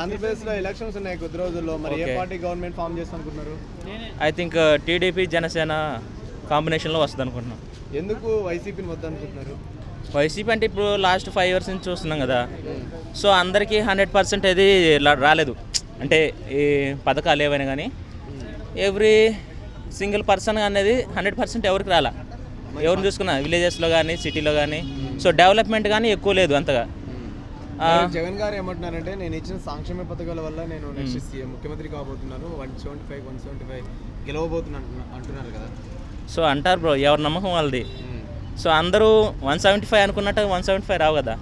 ఆంధ్రప్రదేశ్లో ఎలక్షన్స్ ఉన్నాయి కొద్ది రోజుల్లో. మరి ఏ. పార్టీ గవర్నమెంట్ ఫామ్ చేస్తాం అనుకుంటున్నారు ఐ థింక్ టీడీపీ జనసేన కాంబినేషన్లో వస్తుంది అనుకుంటున్నాం ఎందుకు వైసీపీని వద్దనుకుంటున్నారు? వైసీపీ అంటే ఇప్పుడు లాస్ట్ ఫైవ్ ఇయర్స్ నుంచి చూస్తున్నాం కదా. సో అందరికీ హండ్రెడ్ పర్సెంట్ అది రాలేదు. అంటే ఈ పథకాలు ఏవైనా కానీ. ఎవ్రీ సింగిల్ పర్సన్ అనేది హండ్రెడ్ పర్సెంట్ ఎవరికి రాలా? ఎవరిని చూసుకున్నా? విలేజెస్లో కానీ సిటీలో కానీ. సో డెవలప్మెంట్ కానీ ఎక్కువ లేదు అంతగా. జగన్ గారు ఏమంటున్నారంటే నేను ఇచ్చిన సంక్షేమ పథకాల వల్ల నేను నెక్స్ట్ సీఎం ముఖ్యమంత్రి కాబోతున్నాను. One seventy five one seventy five గెలవబోతున్నాను అంటున్నా- అంటున్నారు కదా. సో అంటారు బ్రో ఎవరి నమ్మకం వాళ్ళది. సో అందరూ వన్ సెవెంటీ ఫైవ్ అనుకున్నట్టు వన్ సెవెంటీ ఫైవ్ రావు కదా.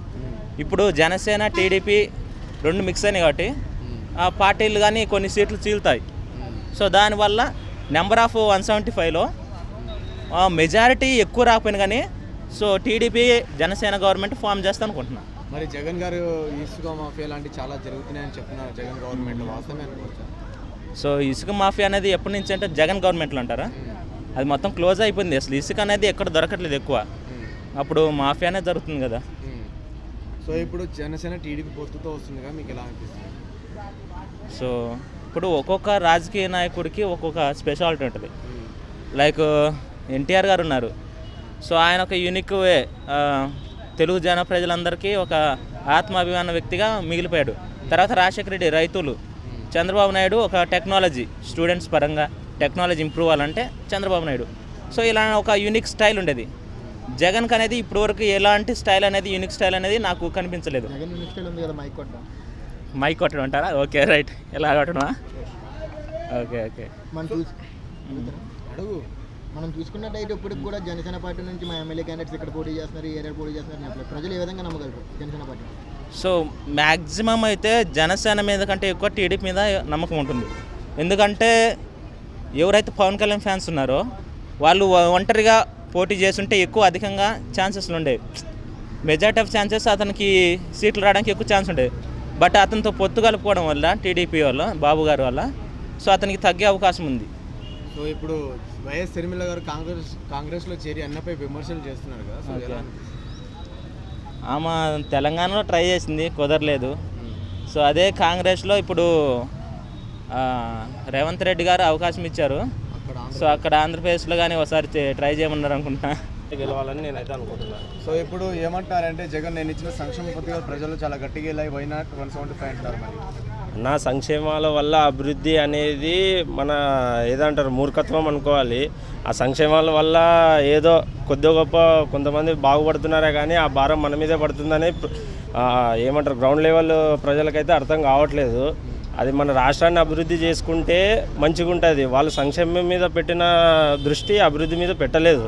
ఇప్పుడు జనసేన టీడీపీ రెండు మిక్స్ అయినాయి కాబట్టి ఆ పార్టీలు కానీ కొన్ని సీట్లు చీలుతాయి. సో దానివల్ల నెంబర్ ఆఫ్ వన్ సెవెంటీ ఫైవ్లో మెజారిటీ ఎక్కువ రాకపోయినా కానీ so TDP Janasena government form చేస్తా అనుకుంటున్నాను మరి జగన్ గారు ఇసుక మాఫియా లాంటివి చాలా జరుగుతున్నాయని చెప్తున్నారు జగన్ గవర్నమెంట్ వాస్తవమే అనుకోవచ్చా? సో ఇసుక మాఫియా అనేది ఎప్పటి నుంచి అంటే జగన్ గవర్నమెంట్లో అంటారా? అది మొత్తం క్లోజ్ అయిపోయింది. అసలు ఇసుక అనేది ఎక్కడ దొరకట్లేదు ఎక్కువ. అప్పుడు మాఫియా అనేది జరుగుతుంది కదా. సో ఇప్పుడు జనసేన టీడీపీ పొత్తుతో వస్తుందిగా మీకు ఎలా అనిపిస్తుంది? సో ఇప్పుడు ఒక్కొక్క రాజకీయ నాయకుడికి ఒక్కొక్క స్పెషాలిటీ ఉంటుంది. లైక్ ఎన్టీఆర్ గారు ఉన్నారు. సో ఆయన ఒక యూనిక్ వే తెలుగు జన ప్రజలందరికీ ఒక ఆత్మాభిమాన వ్యక్తిగా మిగిలిపోయాడు. తర్వాత రాజశేఖర రెడ్డి రైతులు. చంద్రబాబు నాయుడు ఒక టెక్నాలజీ స్టూడెంట్స్ పరంగా టెక్నాలజీ ఇంప్రూవ్ అవ్వాలంటే చంద్రబాబు నాయుడు. సో ఇలా ఒక యూనిక్ స్టైల్ ఉండేది. జగన్కి అనేది ఇప్పటివరకు ఎలాంటి స్టైల్ అనేది యూనిక్ స్టైల్ అనేది నాకు కనిపించలేదు. మైక్ కొట్టడం. అంటారా? Okay right. ఎలా కొట్టడమా? Okay okay. మనం చూసుకున్నట్టయితే ఇప్పటికి కూడా జనసేన పార్టీ నుంచి మా ఎమ్మెల్యే క్యాండిడేట్స్ ఇక్కడ పోటీ చేస్తున్నారు ఏరియా పోటీ చేస్తున్నారు ప్రజలు ఏ విధంగా నమ్మగలరు జనసేన పార్టీ సో మ్యాక్సిమం అయితే జనసేన మీద కంటే ఎక్కువ టీడీపీ మీద నమ్మకం ఉంటుంది. ఎందుకంటే ఎవరైతే పవన్ కళ్యాణ్ ఫ్యాన్స్ ఉన్నారో వాళ్ళు ఒంటరిగా పోటీ చేస్తుంటే ఎక్కువ అధికంగా ఛాన్సెస్లు ఉండేవి. మెజార్టీ ఆఫ్ ఛాన్సెస్ అతనికి సీట్లు రావడానికి ఎక్కువ ఛాన్స్ ఉండేది బట్ అతనితో పొత్తు కలుపుకోవడం వల్ల టీడీపీ వల్ల బాబు గారి వల్ల సో అతనికి తగ్గే అవకాశం ఉంది. సో ఇప్పుడు వైఎస్ షర్మిల గారు కాంగ్రెస్ కాంగ్రెస్లో చేరి అన్నపై విమర్శలు చేస్తున్నారు కదా సో ఎలా? ఆమె తెలంగాణలో ట్రై చేసింది కుదరలేదు. సో అదే కాంగ్రెస్లో ఇప్పుడు ఆ, రేవంత్ రెడ్డి గారు అవకాశం ఇచ్చారు. సో అక్కడ ఆంధ్రప్రదేశ్లో కానీ ఒకసారి ట్రై చేయమన్నారు అనుకుంటా గెలవాలని నేనైతే అనుకుంటున్నాను సో ఇప్పుడు ఏమంటారంటే జగన్ నేను ఇచ్చిన సంక్షేమ పథకాలు ప్రజలు చాలా గట్టిగా వెళ్ళాయి. Why not one seventy five అంటారు మరి. నా సంక్షేమాల వల్ల అభివృద్ధి అనేది మన ఏదంటారు మూర్ఖత్వం అనుకోవాలి. ఆ సంక్షేమాల వల్ల ఏదో కొద్ది గొప్ప కొంతమంది బాగుపడుతున్నారే కానీ ఆ భారం మన మీదే పడుతుందని ఏమంటారు గ్రౌండ్ లెవెల్ ప్రజలకైతే అర్థం కావట్లేదు. అది మన రాష్ట్రాన్ని అభివృద్ధి చేసుకుంటే మంచిగా ఉంటుంది వాళ్ళు సంక్షేమం మీద పెట్టిన దృష్టి అభివృద్ధి మీద పెట్టలేదు.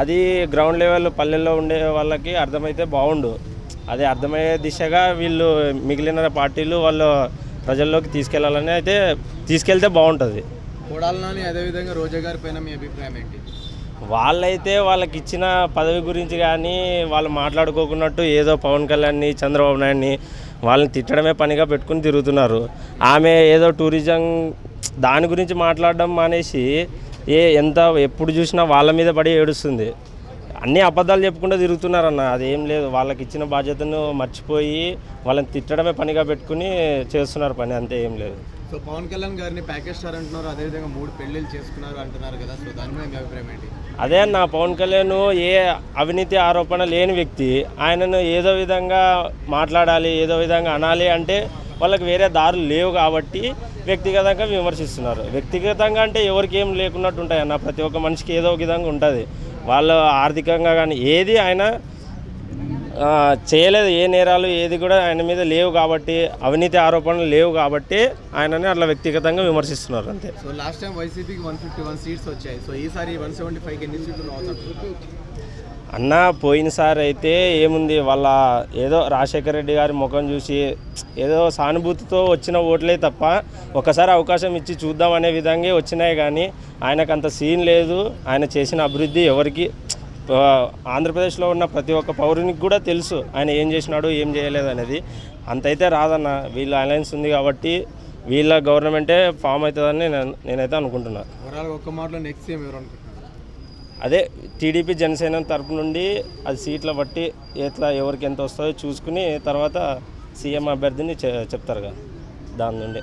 అది గ్రౌండ్ లెవెల్ పల్లెల్లో ఉండే వాళ్ళకి అర్థమైతే బాగుండు అది అర్థమయ్యే దిశగా వీళ్ళు మిగిలిన పార్టీలు వాళ్ళు ప్రజల్లోకి తీసుకెళ్ళాలని అయితే తీసుకెళ్తే బాగుంటుంది. కొడాలి నాని అదేవిధంగా రోజా గారి పైన మీ అభిప్రాయం ఏంటి? వాళ్ళైతే వాళ్ళకి ఇచ్చిన పదవి గురించి కానీ వాళ్ళు మాట్లాడుకోకున్నట్టు ఏదో పవన్ కళ్యాణ్ని చంద్రబాబు నాయుడిని వాళ్ళని తిట్టడమే పనిగా పెట్టుకుని తిరుగుతున్నారు. ఆమె ఏదో టూరిజం దాని గురించి మాట్లాడడం మానేసి ఏ ఎంత ఎప్పుడు చూసినా వాళ్ళ మీద పడి ఏడుస్తుంది. అన్ని అబద్ధాలు చెప్పుకుంటూ తిరుగుతున్నారన్న. అదేం లేదు. వాళ్ళకి ఇచ్చిన బాధ్యతను మర్చిపోయి వాళ్ళని తిట్టడమే పనిగా పెట్టుకుని చేస్తున్నారు పని. అంతే ఏం లేదు. సో పవన్ కళ్యాణ్ గారిని ప్యాకేజ్ స్టార్ అంటున్నారు. అదేవిధంగా మూడు పెళ్ళిళ్ళు చేసుకున్నారు అంటున్నారు కదా. సో దాని మీద అభిప్రాయం ఏంటి? అదే అన్న. పవన్ కళ్యాణ్ ఏ అవినీతి ఆరోపణ లేని వ్యక్తి. ఆయనను ఏదో విధంగా మాట్లాడాలి ఏదో విధంగా అనాలి అంటే వాళ్ళకి వేరే దారులు లేవు కాబట్టి వ్యక్తిగతంగా విమర్శిస్తున్నారు. వ్యక్తిగతంగా అంటే ఎవరికి ఏం లేకున్నట్టు ఉంటాయి అన్న. ప్రతి ఒక్క మనిషికి ఏదో ఒక విధంగా ఉంటుంది. వాళ్ళు ఆర్థికంగా కానీ ఏది ఆయన చేయలేదు. ఏ నేరాలు ఏది కూడా ఆయన మీద లేవు కాబట్టి అవినీతి ఆరోపణలు లేవు కాబట్టి ఆయనని అట్లా వ్యక్తిగతంగా విమర్శిస్తున్నారు అంతే. సో లాస్ట్ టైం వైసీపీకి వన్ ఫిఫ్టీ వన్ సీట్స్ వచ్చాయి. సో ఈసారి వన్ సెవెంటీ ఫైవ్కి ఎన్ని సీట్లు అన్న పోయినసారి అయితే ఏముంది? వాళ్ళ ఏదో రాజశేఖర రెడ్డి గారి ముఖం చూసి ఏదో సానుభూతితో వచ్చిన ఓట్లే తప్ప ఒకసారి అవకాశం ఇచ్చి చూద్దాం అనే విధంగా వచ్చినాయి కానీ ఆయనకు అంత సీన్ లేదు. ఆయన చేసిన అభివృద్ధి ఎవరికి ఆంధ్రప్రదేశ్లో ఉన్న ప్రతి ఒక్క పౌరునికి కూడా తెలుసు ఆయన ఏం చేసినాడు ఏం చేయలేదు అనేది. అంతైతే రాదన్న వీళ్ళ అలయన్స్ ఉంది కాబట్టి వీళ్ళ గవర్నమెంటే ఫామ్ అవుతుందని నేను నేనైతే అనుకుంటున్నాను ఒక్క మాటలో నెక్స్ట్ ఎవరు అదే టీడీపీ జనసేన తరపు నుండి అది సీట్ల బట్టి ఎట్లా ఎవరికి ఎంత వస్తుందో చూసుకుని తర్వాత సీఎం అభ్యర్థిని చె- చెప్తారు కదా దాని నుండి.